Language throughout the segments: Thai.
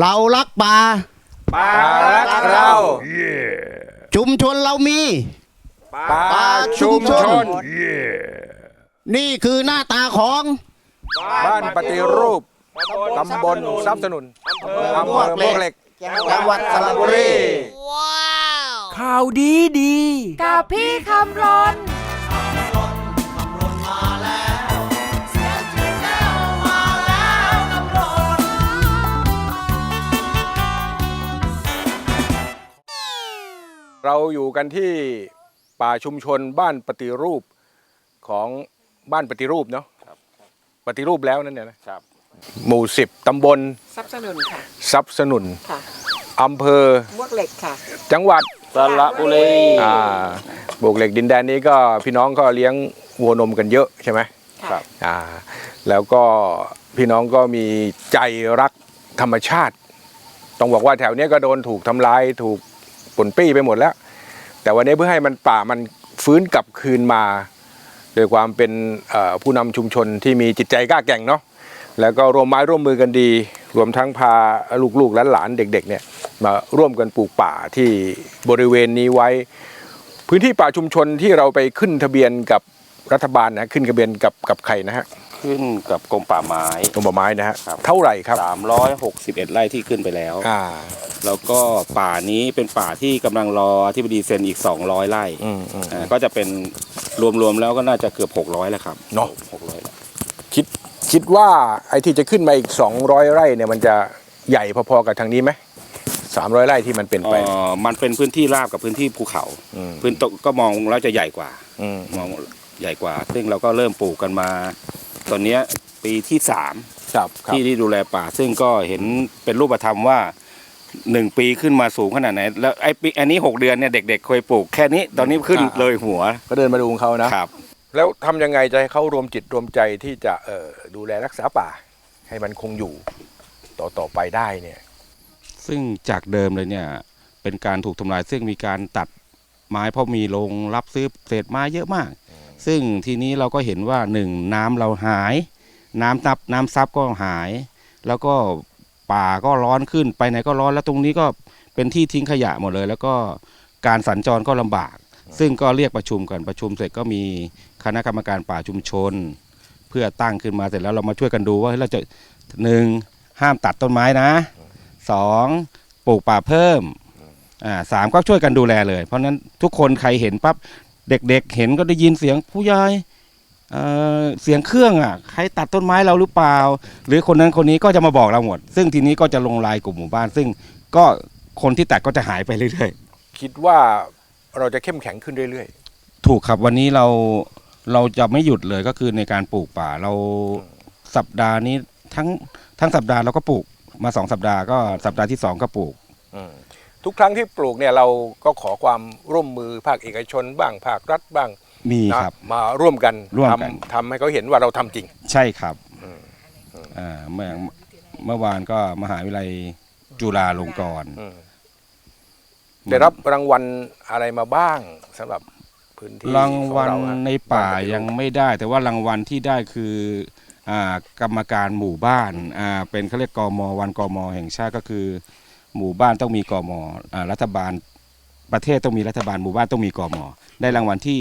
เรารักป่าป่ารักเราชุมชนเรามีป่าชุมชน นี่คือหน้าตาของบ้านปฏิรูปตำบลทรัพย์สนุนอำเภอมวกเหล็กจังหวัดสระบุรี ข่าวดีดี กับพี่คำรน เราอยู่กันที่ป่าชุมชนบ้านปฏิรูปของบ้านปฏิรูปเนาะปฏิรูปแล้วนั่นเนี่ยนะครับหมู่สิบตำบลทรัพย์สนุนค่ะทรัพย์สนุนค่ะอำเภอมวกเหล็กค่ะ จังหวัดสระบุรีอ่าโบกเหล็กดินแดนนี้ก็พี่น้องก็เลี้ยงวัวนมกันเยอะใช่ไหมค่ะอ่าแล้วก็พี่น้องก็มีใจรักธรรมชาติ ต้องบอกว่าแถวเนี้ยก็โดนถูกทำลายถูก ปนปี้ไปหมดแล้ว แต่วันนี้เพื่อให้มันป่ามันฟื้นกลับคืนมา โดยความเป็นผู้นำชุมชนที่มีจิตใจกล้าแกร่งเนาะแล้วก็ร่วมไม้ร่วมมือกันดี รวมทั้งพาลูกๆและหลานๆเด็กๆเนี่ยมาร่วมกันปลูกป่าที่บริเวณนี้ไว้ พื้นที่ป่าชุมชนที่เราไปขึ้นทะเบียนกับ รัฐบาลนะขึ้นทะเบียนกับกับใครนะฮะขึ้นกับกรมป่าไม้ตรงป่าไม้นะฮะครับ เท่าไหร่ครับ361 ไร่ที่ขึ้นไปแล้ว อ่าแล้วก็ป่านี้เป็นป่าที่กำลังรอที่บดีเซ็นอีก 200 ไร่อืมอืม อ่าก็จะเป็นรวมๆแล้วก็น่าจะเกือบ 600 แล้วครับเนอะ 600แล้วคิดคิดว่าไอ้ที่จะขึ้นมาอีก 200 ไร่เนี่ยมันจะใหญ่พอๆกับทางนี้ไหม300ไร่ที่มันเป็นไป เอ่อมันเป็นพื้นที่ราบกับพื้นที่ภูเขา อืม พื้นตกก็มองแล้วจะใหญ่กว่า อืมมอง ใหญ่กว่า ซึ่งเราก็เริ่มปลูกกันมา ตอนเนี้ยปีที่สามครับครับที่ที่ดูแลป่า ซึ่งก็เห็นเป็นรูปธรรมว่าหนึ่งปีขึ้นมาสูงขนาดไหน แล้วไอ้ปีอันนี้หกเดือนเนี่ยเด็กๆเคยปลูกแค่นี้ตอนนี้ขึ้นเลยหัว ก็เดินมาดูของเขานะครับ แล้วทำยังไงจะให้เขารวมจิตรวมใจที่จะเอ่อดูแลรักษาป่า ให้มันคงอยู่ต่อต่อไปได้เนี่ย ซึ่งจากเดิมเลยเนี่ยเป็นการถูกทำลายซึ่งมีการตัดไม้เพราะมีโรงรับซื้อเศษไม้เยอะมาก ซึ่งทีนี้เราก็เห็นว่าหนึ่งน้ำเราหาย น้ำซับน้ำซับก็หาย แล้วก็ป่าก็ร้อนขึ้นไปไหนก็ร้อนแล้วตรงนี้ก็เป็นที่ทิ้งขยะหมดเลย แล้วก็การสัญจรก็ลำบาก ซึ่งก็เรียกประชุมกันประชุมเสร็จก็มีคณะกรรมการป่าชุมชน เพื่อตั้งขึ้นมาเสร็จแล้วเรามาช่วยกันดูว่าเราจะหนึ่งห้ามตัดต้นไม้นะสองปลูกป่าเพิ่มอ่าสามก็ช่วยกันดูแลเลย เพราะฉะนั้นทุกคนใครเห็นปั๊บ เด็กๆเห็นก็ได้ยินเสียงผู้ใหญ่เอ่อเสียงเครื่องอะใครตัดต้นไม้เราหรือเปล่า หรือคนนั้นคนนี้ก็จะมาบอกเราหมด ซึ่งทีนี้ก็จะลงลายกลุ่มหมู่บ้าน ซึ่งก็คนที่ตัดก็จะหายไปเรื่อยๆคิดว่าเราจะเข้มแข็งขึ้นเรื่อยถูกครับวันนี้เราเราจะไม่หยุดเลยก็คือในการปลูกป่าเราสัปดาห์นี้ทั้งทั้งสัปดาห์เราก็ปลูกมาสองสัปดาห์ก็สัปดาห์ที่สองก็ปลูกๆอืม ทุกครั้งที่ปลูกเนี่ยเราก็ขอความร่วมมือภาคเอกชนบ้างภาครัฐบ้างมีนะ ครับ มาร่วมกันร่วมกัน ทำทำให้เขาเห็นว่าเราทำจริง ใช่ครับอืม อ่าเมื่อเมื่อวานก็มหาวิทยาลัยจุฬาลงกรณ์อืมได้รับรางวัลอะไรมาบ้างสำหรับพื้นที่รางวัลของเอะในป่าบ้นปฏิรูปยังไม่ได้ แต่ว่ารางวัลที่ได้คืออ่ากรรมการหมู่บ้านอ่าเป็นเขาเรียกกมวันกมแห่งชาติก็คือ หมู่บ้านต้องมีกมอ่ารัฐบาลประเทศต้องมีรัฐบาลหมู่บ้านต้องมีกมได้รางวัลที่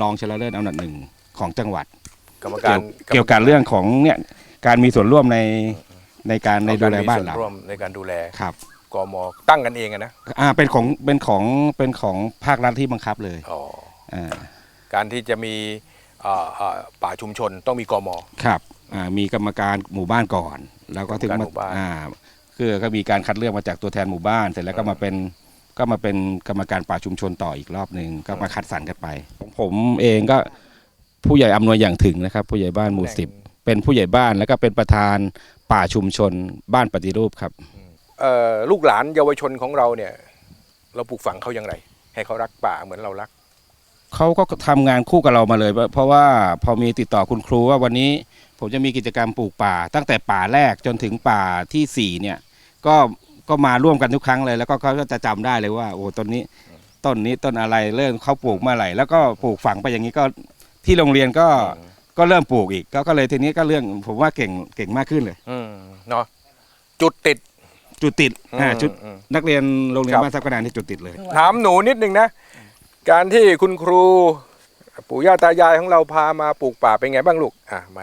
รองชนะเลิศอันดับหนึ่งของจังหวัดกรรมการเกี่ยวเกี่ยวกับเรื่องของเนี่ยการมีส่วนร่วมในในการในดูแลบ้านเรากมีส่วร่วมในการดูแลครับกมตั้งกันเองอะนะอ่าเป็นของเป็นของเป็นของภาครัฐที่บังคับเลยอ๋ออ่าการที่จะมีเอ่อเอ่อป่าชุมชนต้องมีกมครับอ่ามีกรรมการหมู่บ้านก่อน แล้วก็ถึงกรรมมาการหมู่บ้านอ่า คือก็มีการคัดเลือกมาจากตัวแทนหมู่บ้าน เสร็จแล้วก็มาเป็นก็มาเป็นกรรมการป่าชุมชนต่ออีกรอบหนึ่งก็มาคัดสรรกันไป ผมเองก็ผู้ใหญ่อำนวยอย่างถึงนะครับ ผู้ใหญ่บ้านหมู่สิบเป็นผู้ใหญ่บ้านแล้วก็เป็นประธานป่าชุมชน บ้านปฏิรูปครับเอ่อลูกหลานเยาวชนของเราเนี่ย เราปลูกฝังเขาอย่างไร ให้เขารักป่าเหมือนเรารัก เขาก็ทำงานคู่กับเรามาเลย เพราะว่าพอมีติดต่อคุณครูว่าวันนี้ผมจะมีกิจกรรมปลูกป่า ตั้งแต่ป่าแรกจนถึงป่าที่สี่เนี่ยก็ก็มาร่วมกันทุกครั้งเลย แล้วก็เขาก็จะจำได้เลยว่า โอ้ต้นนี้ต้นนี้ต้นอะไรเริ่มเขาปลูกเมื่อไหร่แล้วก็ปลูกฝังไปอย่างนี้ก็ที่โรงเรียนก็ก็เริ่มปลูกอีกก็ก็เลยทีนี้ก็เรื่องผมว่าเก่งเก่งมากขึ้นเลย อืมเนาะจุดติด จุดติดอ่าอืมจุดอืมนักเรียนโรงเรียครันบบ้านทรัพย์กระดานที่จุดติดเลย ถามหนูนิดนึงนะ การที่คุณครู ปู่ย่าตายายของเราพามาปลูกป่าเป็นไงบ้างลูกอะไหม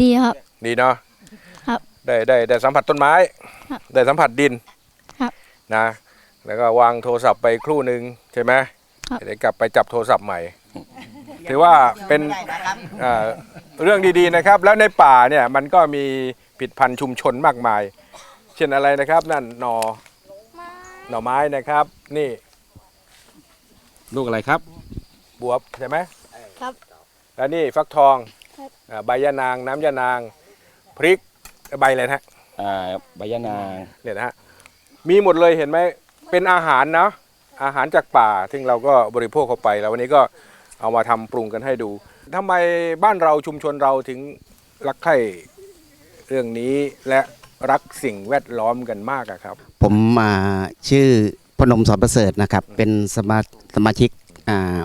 ดีครับ ดีเนาะครับได้ได้ได้สัมผัสต้นไม้ ครับได้สัมผัสดินครับ นะ แล้วก็วางโทรศัพท์ไปครู่หนึ่งใช่ไหมครับ เดี๋ยวกลับไปจับโทรศัพท์ใหม่ ถือว่าเป็นอ่าเรื่องดีๆนะครับ แล้วในป่าเนี่ยมันก็มีผลิดพันธุ์ชุมชนมากมาย เช่นอะไรนะครับ นั่นหนอหน่อไม้นะครับ นี่ ลูกอะไรครับ บวบใช่ไหมครับ แล้วนี่ฟักทองครับ อ่าใบยะนาง น้ำยะนาง พริกใบอะไรนะฮะอ่าใบยะนางเนี่ยนะฮะมีหมดเลยเห็นไหมเป็นอาหารเนาะอาหารจากป่าซึ่งเราก็บริโภคเข้าไป แล้ววันนี้ก็เอามาทำปรุงกันให้ดูทำไมบ้านเราชุมชนเราถึงรักใคร่เรื่องนี้และรักสิ่งแวดล้อมกันมากอะครับ ผมมาชื่อ พนมสอนประเสริฐนะครับ เป็นสมาสมาชิกอ่า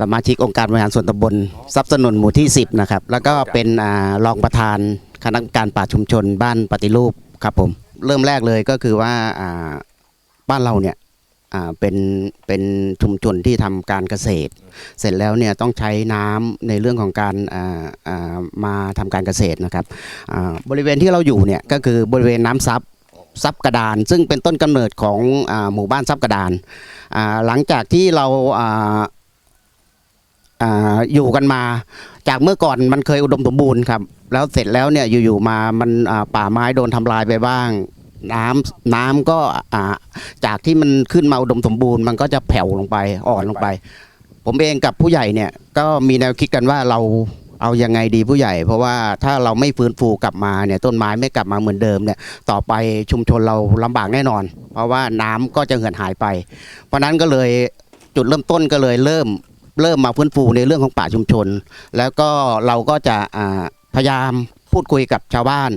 สมาชิกองค์การบริหารส่วนตำบลทรัพย์สนุนหมู่ที่ 10 นะครับ แล้วก็เป็นอ่ารองประธานคณะกรรมการป่าชุมชน บ้านปฏิรูปครับผม เริ่มแรกเลยก็คือว่าอ่าบ้านเราเนี่ยอ่าเป็นเป็นชุมชนที่ทำการเกษตร เสร็จแล้วเนี่ยต้องใช้น้ำในเรื่องของการอ่าอ่ามาทำการเกษตรนะครับอ่าบริเวณที่เราอยู่เนี่ยก็คือบริเวณน้ำซับ ซับกระดาน ซึ่งเป็นต้นกำเนิดของอหมู่บ้านซับกระดาน หลังจากที่เราออยู่กันมา จากเมื่อก่อนมันเคยอุดมสมบูรณ์ครับ แล้วเสร็จแล้วเนี่ยอยู่ๆมามันป่าไม้โดนทำลายไปบ้างน้ำน้ำก็จากที่มันขึ้นมาอุดมสมบูรณ์ มันก็จะแผ่วลงไปอ่อนลงไป ผมเองกับผู้ใหญ่เนี่ยก็มีแนวคิดกันว่าเรา เอายังไงดีผู้ใหญ่ เพราะว่าถ้าเราไม่ฟื้นฟูกลับมาเนี่ยต้นไม้ไม่กลับมาเหมือนเดิมเนี่ยต่อไปชุมชนเราลำบากแน่นอน เพราะว่าน้ำก็จะเหือดหายไป เพราะฉะนั้นก็เลยจุดเริ่มต้นก็เลยเริ่มเริ่มมาฟื้นฟูในเรื่องของป่าชุมชน แล้วก็เราก็จะอ่าพยายามพูดคุยกับชาวบ้าน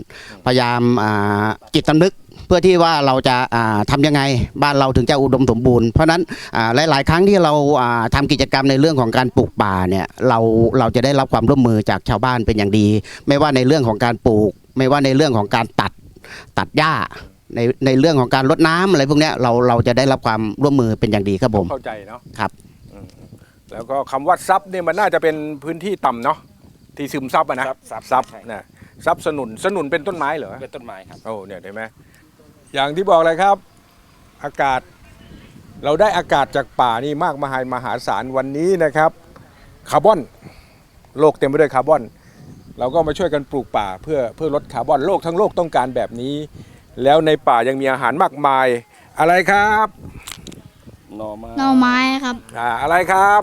พยายามอ่าจิตสำนึก เพื่อที่ว่าเราจะอ่าทำยังไงบ้านเราถึงจะอุดมสมบูรณ์เพราะฉะนั้นอ่าหลาย ๆ ครั้งที่เราอ่าทำกิจกรรมในเรื่องของการปลูกป่าเนี่ยเราเราจะได้รับความร่วมมือจากชาวบ้านเป็นอย่างดี ไม่ว่าในเรื่องของการปลูก ไม่ว่าในเรื่องของการตัดตัดหญ้าในในเรื่องของการรดน้ำอะไรพวกเนี้ยเราเราจะได้รับความร่วมมือเป็นอย่างดีครับผมเข้าใจเนาะครับอืมแล้วก็คำว่าซับเนี่ยมันน่าจะเป็นพื้นที่ต่ำเนาะที่ซึมซับอะนะซับซับซับใช่นะซับสนุนสนุนเป็นต้นไม้เหรอเป็นต้นไม้ครับโอ้เนี่ยเห็นไหม อย่างที่บอกเลยครับ อากาศเราได้อากาศจากป่านี่มากมายมหาศาลวันนี้นะครับคาร์บอนโลกเต็มไปด้วยคาร์บอน เราก็มาช่วยกันปลูกป่าเพื่อเพื่อลดคาร์บอนโลกทั้งโลกต้องการแบบนี้ แล้วในป่ายังมีอาหารมากมายอะไรครับหน่อไม้หน่อไม้ครับอ่าอะไรครับ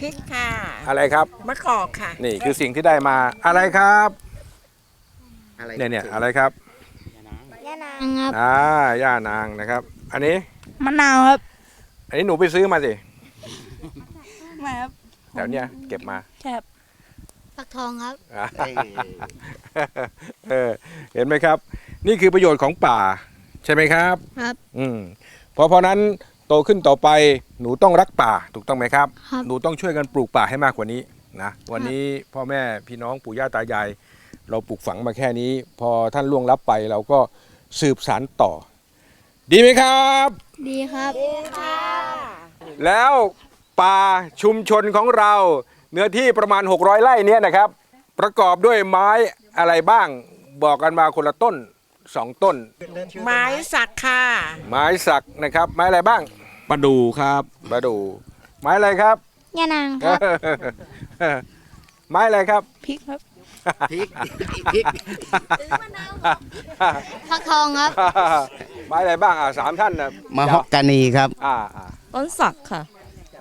พริกค่ะอะไรครับมะกอกค่ะ นี่คือสิ่งที่ได้มาอะไรครับเนี่ยเนี่ยอะไรครับ ครับอ่าย่านางนะครับ อันนี้มะนาวครับ อันนี้หนูไปซื้อมาสิมาครับแถวเนี้ยเก็บมาครับฟักทองครับ เออเห็นไหมครับ นี่คือประโยชน์ของป่า ใช่ไหมครับ ครับ อืมเพราะเพราะนั้นโตขึ้นต่อไปหนูต้องรักป่าถูกต้องไหมครับ ครับ หนูต้องช่วยกันปลูกป่าให้มากกว่านี้นะวันนี้พ่อแม่พี่น้องปู่ย่าตายาย เราปลูกฝังมาแค่นี้ พอท่านล่วงลับไปเราก็ สืบสานต่อ ดีไหมครับ ดีครับแล้วป่าชุมชนของเรา เนื้อที่ประมาณ 600 ไร่เนี้ยนะครับ ประกอบด้วยไม้อะไรบ้าง บอกกันมาคนละต้นสองต้น ไม้สักค่ะ ไม้สักนะครับ ไม้อะไรบ้างประดูครับมาดู ไม้อะไรครับยานางครับ ไม้อะไรครับพริกครับ พริกพริกฟักทองครับ ไม้อะไรบ้างอ่าสามท่านนะมะฮอกกานีครับ อ่าอ่าต้นสักค่ะ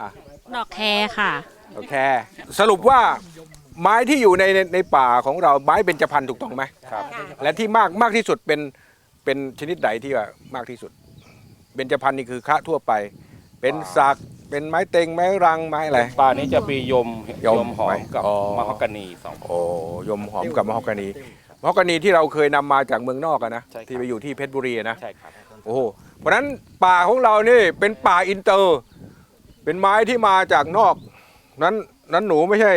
อะดอกแครค่ะ โอเค สรุปว่าไม้ที่อยู่ในในในป่าของเราไม้เบญจพรรณถูกต้องไหมครับ และที่มากมากที่สุดเป็นเป็นชนิดไหนที่ว่ามากที่สุดเบญจพรรณนี่คือคะทั่วไป เป็นสัก เป็นไม้เต็งไม้รังไม้อะไรป่านี้จะมียมยมหอมกับอ๋อ มะฮอกกานีสอง โอ้ยมหอมกับมะฮอกกานีมะฮอกกานีที่เราเคยนำมาจากเมืองนอกอะนะใช่ครับ ที่ไปอยู่ที่เพชรบุรีอะนะ ใช่ครับ โอ้โหเพราะฉะนั้นป่าของเรานี่เป็นป่าอินเตอร์ เป็นไม้ที่มาจากนอก นั้นนั้นหนูไม่ใช่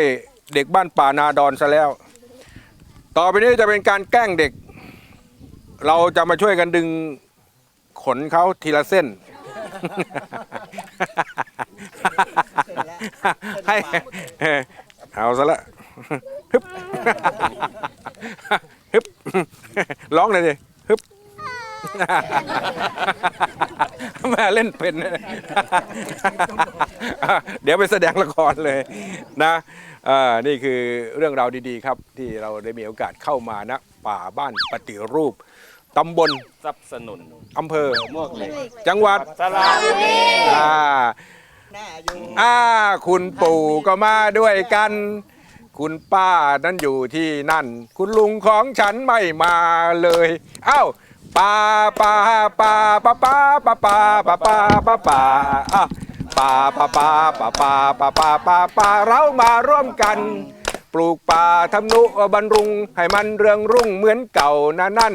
เด็กบ้านป่านาดอนซะแล้ว ต่อไปนี้จะเป็นการแกล้งเด็ก เราจะมาช่วยกันดึงขนเขาทีละเส้น ให้เออเอาซะละฮึบฮึบร้องเลยดิฮึบแม่เล่นเป็นเดี๋ยวไปแสดงละครเลยนะนี่คือเรื่องราวดีๆครับ ที่เราได้มีโอกาสเข้ามานะป่าบ้านปฏิรูป ตำบลสับสนุนอำเภอ มวกเหล็กจังหวัดสระบุรีอ่าอ่าคุณปู่ก็มาด้วยกัน คุณป้านั้นอยู่ที่นั่น คุณลุงของฉันไม่มาเลย เอ้าป้าป้าป้าป้าป้าป้าป้าป้าป้าป้าป้าอะป้าป้าป้าป้าป้าป้าป้าป้าป้าเรามาร่วมกัน ปลูกป่าทำนุบำรุง ให้มันเรืองรุ่งเหมือนเก่านะนั่น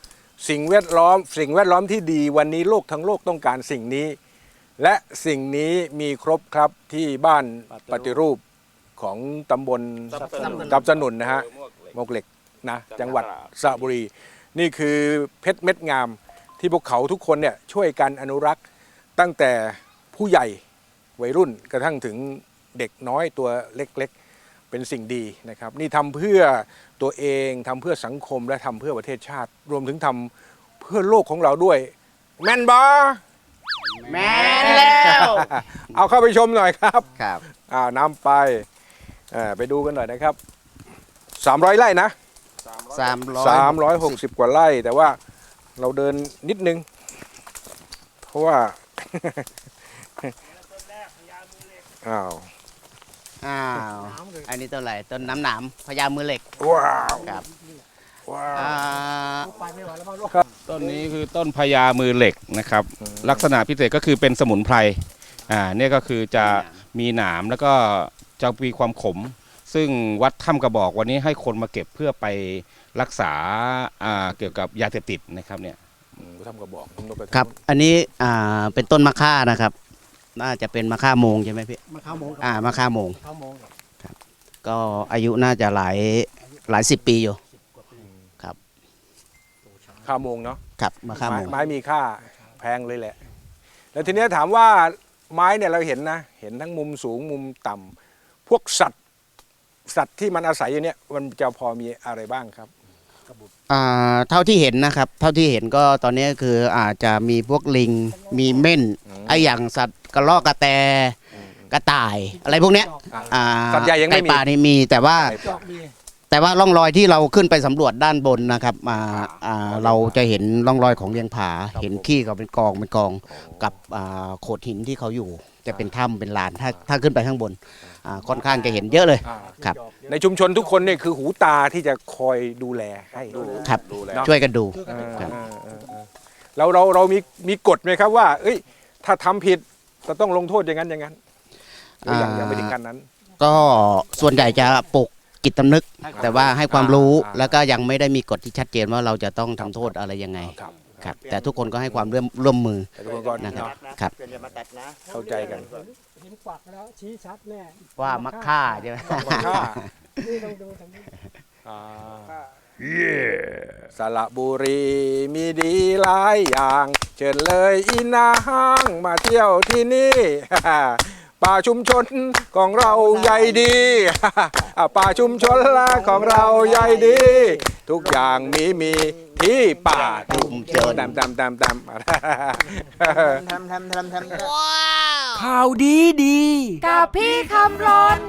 สิ่งแวดล้อม สิ่งแวดล้อมที่ดีวันนี้โลกทั้งโลกต้องการสิ่งนี้ และสิ่งนี้มีครบครับที่บ้านปฏิรูปของตำบลตับสนุนนะฮะมวกเหล็กนะจังหวัดสระบุรี นี่คือเพชรเม็ดงามที่พวกเขาทุกคนเนี่ยช่วยกันอนุรักษ์ตั้งแต่ผู้ใหญ่วัยรุ่นกระทั่งถึงเด็กน้อยตัวเล็กๆ เป็นสิ่งดีนะครับ นี่ทำเพื่อตัวเองทำเพื่อสังคมและทำเพื่อประเทศชาติ รวมถึงทำเพื่อโลกของเราด้วย แมนบอแม่นแล้วเอาเข้าไปชมหน่อยครับครับอ่านำไปเอ่อไปดูกันหน่อยนะครับ 300 ไร่นะสามร้อย360 กว่าไร่ แต่ว่าเราเดินนิดนึง เพราะว่าอ้าว อ้าว อันนี้ต้นอะไรต้นน้ำหนามพญามือเหล็ก ว้าวครับว้าวอ่าต้นนี้คือต้นพญามือเหล็กนะครับ ลักษณะพิเศษก็คือเป็นสมุนไพรอ่าเนี่ยก็คือจะมีหนามแล้วก็จะมีความขม ซึ่งวัดถ้ำกระบอกวันนี้ให้คนมาเก็บเพื่อไปรักษาอ่าเกี่ยวกับยาเสพติดนะครับเนี่ยอืมทำกระบอกทำนกกระทงครับ อันนี้อ่าเป็นต้นมะค่านะครับ น่าจะเป็นมะค่าโมงใช่ไหมพี่มะขามโมงอ่ามะค่าโมงข้าวโมงก็อายุน่าจะหลายหลายสิบปีอยู่ข้าวโมงเนาะครับมะค่าไม้โมงไม้มีค่าแพงเลยแหละ แล้วทีเนี้ยถามว่าไม้เนี่ยเราเห็นนะ เห็นทั้งมุมสูงมุมต่ำพวกสัตว์สัตว์ที่มันอาศัยอยู่เนี่ยมันจะพอมีอะไรบ้างครับ อ่าเท่าที่เห็นนะครับ เท่าที่เห็นก็ตอนนี้คืออาจจะมีพวกลิงมีเม่นอืมไออย่างสัตว์กระรอกกระแตกระต่าย อะไรพวกเนี้ยอะอ่าสัตว์ใหญ่ยังไม่มีก่ป่านี่มีแต่ว่า จอกมี แต่ว่าร่องรอยที่เราขึ้นไปสำรวจด้านบนนะครับอ่าอ่าเราจะเห็นร่องรอยของเลียงผา เห็นขี้เขาเป็นกองเป็นกองกับอ่าโขดหินที่เขาอยู่ จะเป็นถ้ำเป็นลานถ้าถ้าขึ้นไปข้างบนอ่าค่อนข้างจะเห็นเยอะเลยอ่าครับในชุมชนทุกคนเนี่ยคือหูตาที่จะคอยดูแลให้ครับเนาะช่วยกันดูเออครับเออเออเออเราเราเรามีมีกฎไหมครับว่า เอ้ย ถ้าทำผิดจะต้องลงโทษอย่างนั้นอย่างนั้นหรือยังยังไม่ถึงขั้นนั้น ก็ส่วนใหญ่จะปลุก จิตตำนึก แต่ว่าให้ความรู้อ่าแล้วก็ยังไม่ได้มีกฎที่ชัดเจนว่าเราจะต้องทำโทษอะไรยังไงครับครับ แต่ทุกคนก็ให้ความร่วมร่วมมือ แต่ทุกคนก็นะครับเนาะครับเข้าใจกัน เห็นกวักแล้วชี้ชัดแน่ว่ามักฆ่าใช่ไหมมาฆ่านี่ลองดูทางนี้อ่า สระบุรีมีดีหลายอย่าง เชิญเลยอีนางมาเที่ยวที่นี่ ป่าชุมชนของเราใหญ่ดีอ่าป่าชุมชนละของเราใหญ่ดี ทุกอย่างมีมีที่ป่าชุมชนตามตามตามตามว้าวข่าวดีดี กับพี่คำรน